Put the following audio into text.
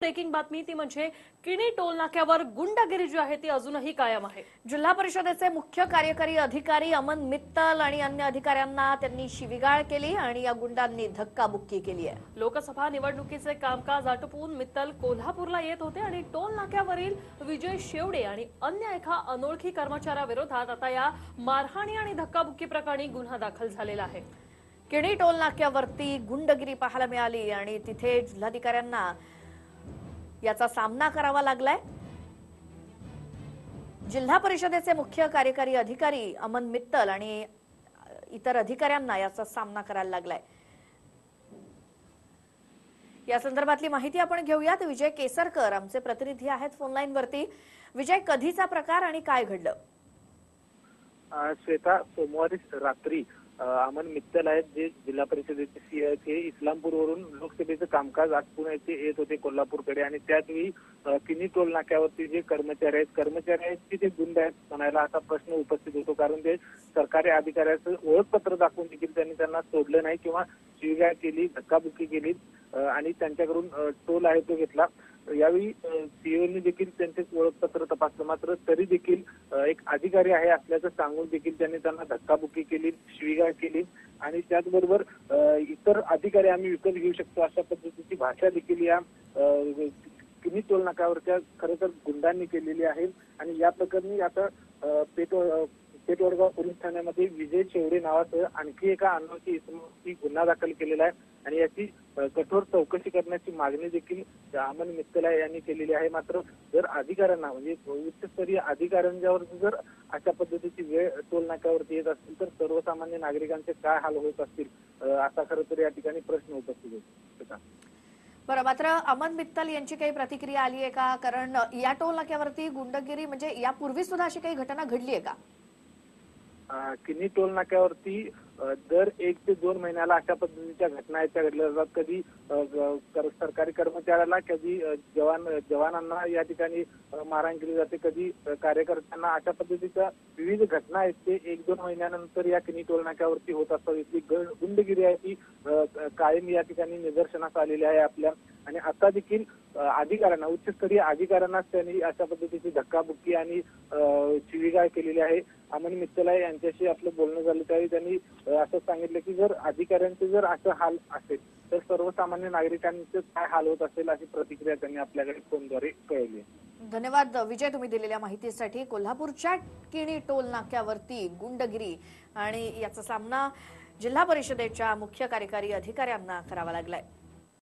Breaking बातमी ती म्हणजे किणी टोल नाक्यावर गुंडगिरी जी आहे ती अजूनही कायम आहे. जिल्हा परिषदेचे मुख्य कार्यकारी अधिकारी अमन मित्तल आणि अन्य अधिकाऱ्यांना त्यांनी शिविगाळ केली आणि या गुंडांनी धक्काबुक्की केली आहे. लोकसभा निवडणुकीचे कामकाज आटोपून मित्तल कोल्हापूरला येत होते आणि टोल नाक्यावरील विजय शेवडे आणि अन्य एका अनोळखी कर्मचाऱ्याविरोधात आता या मारहाणी आणि धक्काबुक्की प्रकरणी गुन्हा दाखल झालेला आहे. किणी टोल नाक्यावरती गुंडगिरी पाहायला मिळाली आणि तिथे जिल्हाधिकाऱ्यांना याचा सामना करावा लागलाय. जिल्हा परिषदेचे मुख्य कार्यकारी अधिकारी अमन मित्तल आणि इतर अधिकाऱ्यांना याचा सामना करायला लागलाय. या संदर्भातली माहिती आपण घेऊयात. विजय केसरकर आमचे प्रतिनिधी आहेत फोनलाईन वरती विजय कधीचा प्रकार आणि काय घडलं? श्वेता सोमवारी रात्री अमन मित्तल आहेत जे जिल्हा परिषदेचे सी आहेत हे इस्लामपूरवरून लोकसभेचं कामकाज आटपून येथे येत होते कोल्हापूरकडे आणि त्याचवेळी किनी टोल नाक्यावरती जे कर्मचारी आहेत कर्मचाऱ्यांची आहेत ते गुंड आहेत म्हणायला असा प्रश्न उपस्थित होतो. कारण ते सरकारी अधिकाऱ्याचं ओळखपत्र दाखवून देखील त्यांनी त्यांना सोडलं नाही किंवा शिवीगाळ केली धक्काबुक्की केली. आणि त्यांच्याकडून टोल आहे तो घेतला. यावेळी सीओनी देखील त्यांचे ओळखपत्र तपासलं. मात्र तरी देखील एक अधिकारी आहे असल्याचं सांगून देखील त्यांनी त्यांना धक्काबुक्की केली शिवीगाळ केली. आणि त्याचबरोबर इतर अधिकारी आम्ही विकत घेऊ शकतो अशा पद्धतीची भाषा देखील या अ, किमी टोल नाक्यावरच्या खरं तर गुंडांनी केलेली आहे. आणि या प्रकरणी आता पेटो पेट पेटवडगाव पोलीस ठाण्यामध्ये विजय शेवडे नावाचं आणखी एका अनोळखी इसमाची गुन्हा दाखल केलेला आहे आणि याची कठोर चौकशी करण्याची मागणी देखील अमन मित्तला यांनी केलेली आहे. मात्र जर अधिकाऱ्यांना म्हणजे उच्चस्तरीय अधिकाऱ्यांच्यावर जर अशा पद्धतीची वेळ टोल नाक्यावरती येत असतील तर सर्वसामान्य नागरिकांचे काय हाल होत असतील असा खरं तर या ठिकाणी प्रश्न उपस्थित होतो. बरं मात्र अमन मित्तल यांची काही प्रतिक्रिया आली आहे का? कारण या टोल नाक्यावरती गुंडगिरी म्हणजे यापूर्वी सुद्धा अशी काही घटना घडली आहे का? अ, किनी टोल नाक्यावरती दर एक ते दोन महिन्याला अशा पद्धतीच्या घटना आहेत त्या घडल्या जातात. कधी सरकारी कर्मचाऱ्याला कधी जवान जवानांना या ठिकाणी मारहाण केली जाते. कधी कार्यकर्त्यांना अशा पद्धतीच्या विविध घटना आहेत ते एक दोन महिन्यानंतर या किनी टोल नाक्यावरती होत असतात. इथली ग- गुंडगिरी आहे ती कायम या ठिकाणी निदर्शनास आलेली आहे आपल्या. आणि आता देखील अधिकाऱ्यांना उच्चस्तरीय अधिकाऱ्यांनाच त्यांनी अशा पद्धतीची धक्काबुक्की आणि अ, शिवीगाळ केलेली आहे. अमन मित्तला यांच्याशी आपलं बोलणं झालं त्यावेळी त्यांनी असं सांगितलं की जर अधिकाऱ्यांचे जर असं हाल असेल तर सर्वसामान्य नागरिकांचे काय हाल होत असेल अशी प्रतिक्रिया त्यांनी आपल्याकडे फोनद्वारे कळवली धन्यवाद विजय तुम्ही दिलेल्या माहितीसाठी. कोल्हापूरच्या किणी टोल नाक्यावरती गुंडगिरी आणि याचा सामना जिल्हा परिषदेच्या मुख्य कार्यकारी अधिकाऱ्यांना करावा लागलाय.